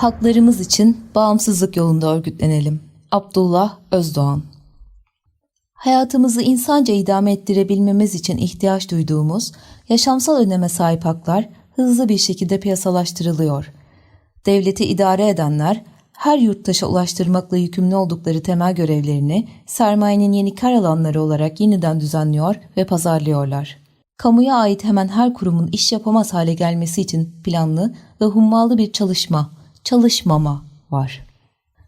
Haklarımız için bağımsızlık yolunda örgütlenelim. Abdullah Özdoğan Hayatımızı insanca idame ettirebilmemiz için ihtiyaç duyduğumuz yaşamsal öneme sahip haklar hızlı bir şekilde piyasalaştırılıyor. Devleti idare edenler her yurttaşa ulaştırmakla yükümlü oldukları temel görevlerini sermayenin yeni kar alanları olarak yeniden düzenliyor ve pazarlıyorlar. Kamuya ait hemen her kurumun iş yapamaz hale gelmesi için planlı ve hummalı bir çalışma, çalışmama var.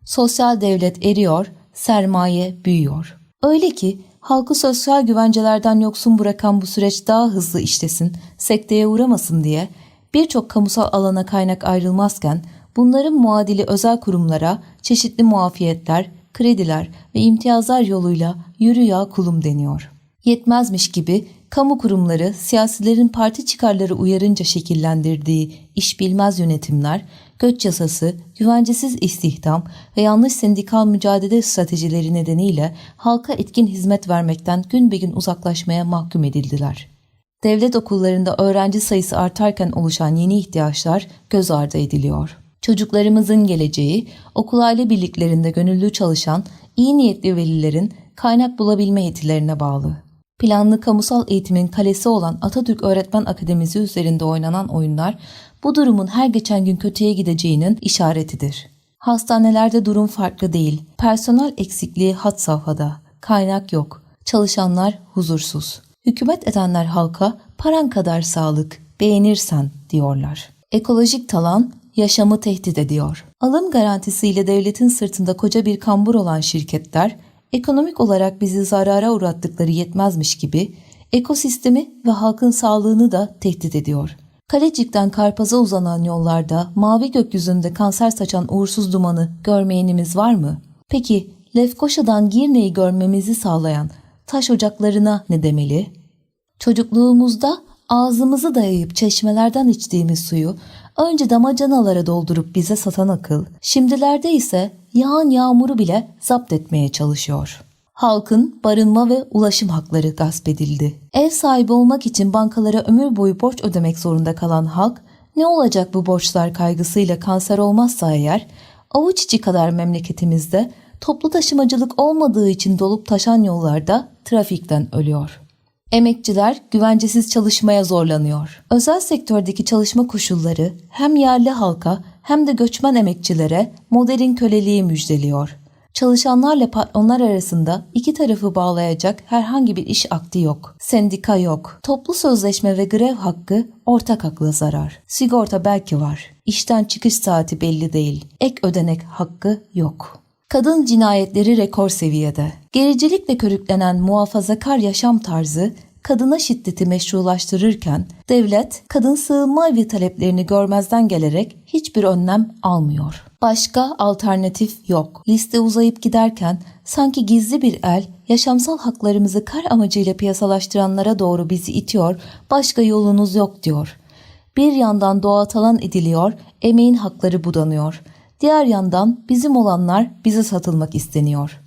Sosyal devlet eriyor, sermaye büyüyor. Öyle ki halkı sosyal güvencelerden yoksun bırakan bu süreç daha hızlı işlesin, sekteye uğramasın diye birçok kamusal alana kaynak ayrılmazken bunların muadili özel kurumlara çeşitli muafiyetler, krediler ve imtiyazlar yoluyla yürü ya kulum deniyor. Yetmezmiş gibi kamu kurumları siyasilerin parti çıkarları uyarınca şekillendirdiği iş bilmez yönetimler, göç yasası, güvencesiz istihdam ve yanlış sendikal mücadele stratejileri nedeniyle halka etkin hizmet vermekten gün be gün uzaklaşmaya mahkum edildiler. Devlet okullarında öğrenci sayısı artarken oluşan yeni ihtiyaçlar göz ardı ediliyor. Çocuklarımızın geleceği, okul aile birliklerinde gönüllü çalışan iyi niyetli velilerin kaynak bulabilme yetilerine bağlı. Planlı kamusal eğitimin kalesi olan Atatürk Öğretmen Akademisi üzerinde oynanan oyunlar bu durumun her geçen gün kötüye gideceğinin işaretidir. Hastanelerde durum farklı değil. Personel eksikliği had safhada. Kaynak yok. Çalışanlar huzursuz. Hükümet edenler halka paran kadar sağlık, beğenirsen diyorlar. Ekolojik talan yaşamı tehdit ediyor. Alım garantisiyle devletin sırtında koca bir kambur olan şirketler ekonomik olarak bizi zarara uğrattıkları yetmezmiş gibi ekosistemi ve halkın sağlığını da tehdit ediyor. Kalecik'ten Karpaz'a uzanan yollarda mavi gökyüzünde kanser saçan uğursuz dumanı görmeyenimiz var mı? Peki Lefkoşa'dan Girne'yi görmemizi sağlayan taş ocaklarına ne demeli? Çocukluğumuzda ağzımızı dayayıp çeşmelerden içtiğimiz suyu önce damacanalara doldurup bize satan akıl, şimdilerde ise yağan yağmuru bile zapt etmeye çalışıyor. Halkın barınma ve ulaşım hakları gasp edildi. Ev sahibi olmak için bankalara ömür boyu borç ödemek zorunda kalan halk, ne olacak bu borçlar kaygısıyla kanser olmazsa eğer, avuç içi kadar memleketimizde toplu taşımacılık olmadığı için dolup taşan yollarda trafikten ölüyor. Emekçiler güvencesiz çalışmaya zorlanıyor. Özel sektördeki çalışma koşulları hem yerli halka hem de göçmen emekçilere modern köleliği müjdeliyor. Çalışanlarla patronlar arasında iki tarafı bağlayacak herhangi bir iş akdi yok. Sendika yok. Toplu sözleşme ve grev hakkı ortak akla zarar. Sigorta belki var. İşten çıkış saati belli değil. Ek ödenek hakkı yok. Kadın cinayetleri rekor seviyede. Gericilikle körüklenen muhafazakar yaşam tarzı kadına şiddeti meşrulaştırırken devlet kadın sığınma evi taleplerini görmezden gelerek hiçbir önlem almıyor. Başka alternatif yok. Liste uzayıp giderken sanki gizli bir el yaşamsal haklarımızı kar amacıyla piyasalaştıranlara doğru bizi itiyor, başka yolunuz yok diyor. Bir yandan doğa talan ediliyor, emeğin hakları budanıyor. Diğer yandan bizim olanlar bize satılmak isteniyor.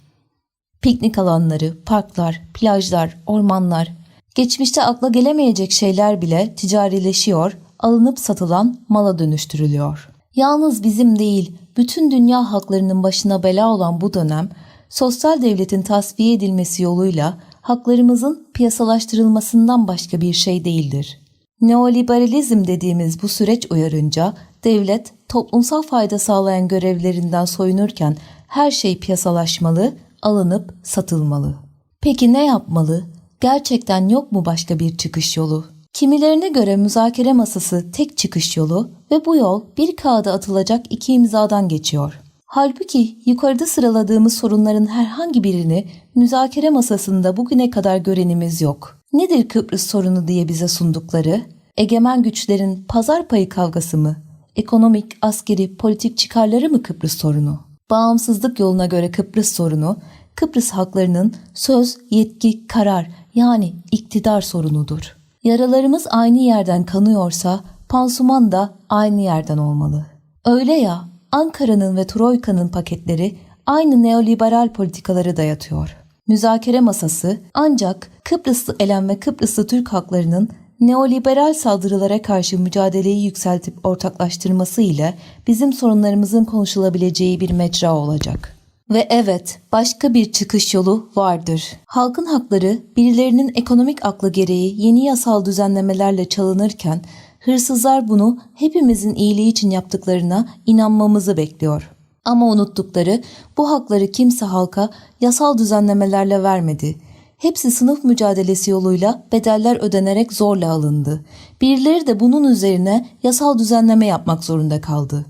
Piknik alanları, parklar, plajlar, ormanlar, geçmişte akla gelemeyecek şeyler bile ticarileşiyor, alınıp satılan mala dönüştürülüyor. Yalnız bizim değil, bütün dünya halklarının başına bela olan bu dönem, sosyal devletin tasfiye edilmesi yoluyla haklarımızın piyasalaştırılmasından başka bir şey değildir. Neoliberalizm dediğimiz bu süreç uyarınca devlet toplumsal fayda sağlayan görevlerinden soyunurken her şey piyasalaşmalı, alınıp satılmalı. Peki ne yapmalı? Gerçekten yok mu başka bir çıkış yolu? Kimilerine göre müzakere masası tek çıkış yolu ve bu yol bir kağıda atılacak iki imzadan geçiyor. Halbuki yukarıda sıraladığımız sorunların herhangi birini müzakere masasında bugüne kadar görenimiz yok. Nedir Kıbrıs sorunu diye bize sundukları? Egemen güçlerin pazar payı kavgası mı? Ekonomik, askeri, politik çıkarları mı Kıbrıs sorunu? Bağımsızlık yoluna göre Kıbrıs sorunu, Kıbrıs halklarının söz, yetki, karar yani iktidar sorunudur. Yaralarımız aynı yerden kanıyorsa pansuman da aynı yerden olmalı. Öyle ya Ankara'nın ve Troika'nın paketleri aynı neoliberal politikaları dayatıyor. Müzakere masası ancak Kıbrıslı elem ve Kıbrıslı Türk halklarının neoliberal saldırılara karşı mücadeleyi yükseltip ortaklaştırması ile bizim sorunlarımızın konuşulabileceği bir mecra olacak. Ve evet, başka bir çıkış yolu vardır. Halkın hakları birilerinin ekonomik aklı gereği yeni yasal düzenlemelerle çalınırken hırsızlar bunu hepimizin iyiliği için yaptıklarına inanmamızı bekliyor. Ama unuttukları bu hakları kimse halka yasal düzenlemelerle vermedi. Hepsi sınıf mücadelesi yoluyla bedeller ödenerek zorla alındı. Birileri de bunun üzerine yasal düzenleme yapmak zorunda kaldı.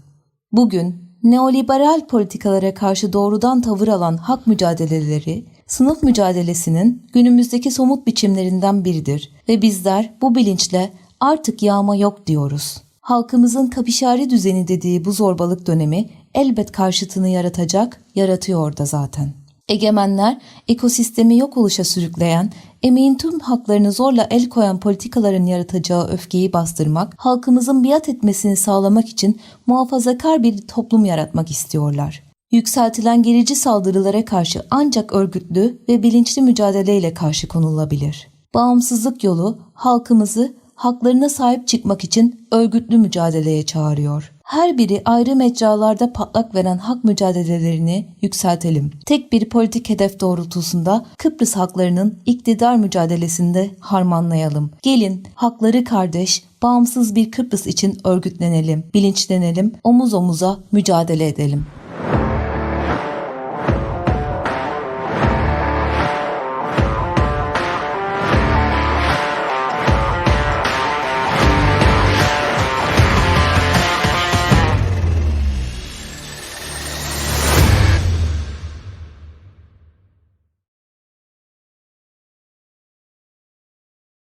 Bugün neoliberal politikalara karşı doğrudan tavır alan hak mücadeleleri, sınıf mücadelesinin günümüzdeki somut biçimlerinden biridir ve bizler bu bilinçle artık yağma yok diyoruz. Halkımızın kapişari düzeni dediği bu zorbalık dönemi elbet karşıtını yaratacak, yaratıyor da zaten. Egemenler, ekosistemi yok oluşa sürükleyen, emeğin tüm haklarını zorla el koyan politikaların yaratacağı öfkeyi bastırmak, halkımızın biat etmesini sağlamak için muhafazakar bir toplum yaratmak istiyorlar. Yükseltilen gerici saldırılara karşı ancak örgütlü ve bilinçli mücadeleyle karşı konulabilir. Bağımsızlık yolu halkımızı haklarına sahip çıkmak için örgütlü mücadeleye çağırıyor. Her biri ayrı mecralarda patlak veren hak mücadelelerini yükseltelim. Tek bir politik hedef doğrultusunda Kıbrıs haklarının iktidar mücadelesinde harmanlayalım. Gelin hakları kardeş, bağımsız bir Kıbrıs için örgütlenelim, bilinçlenelim, omuz omuza mücadele edelim.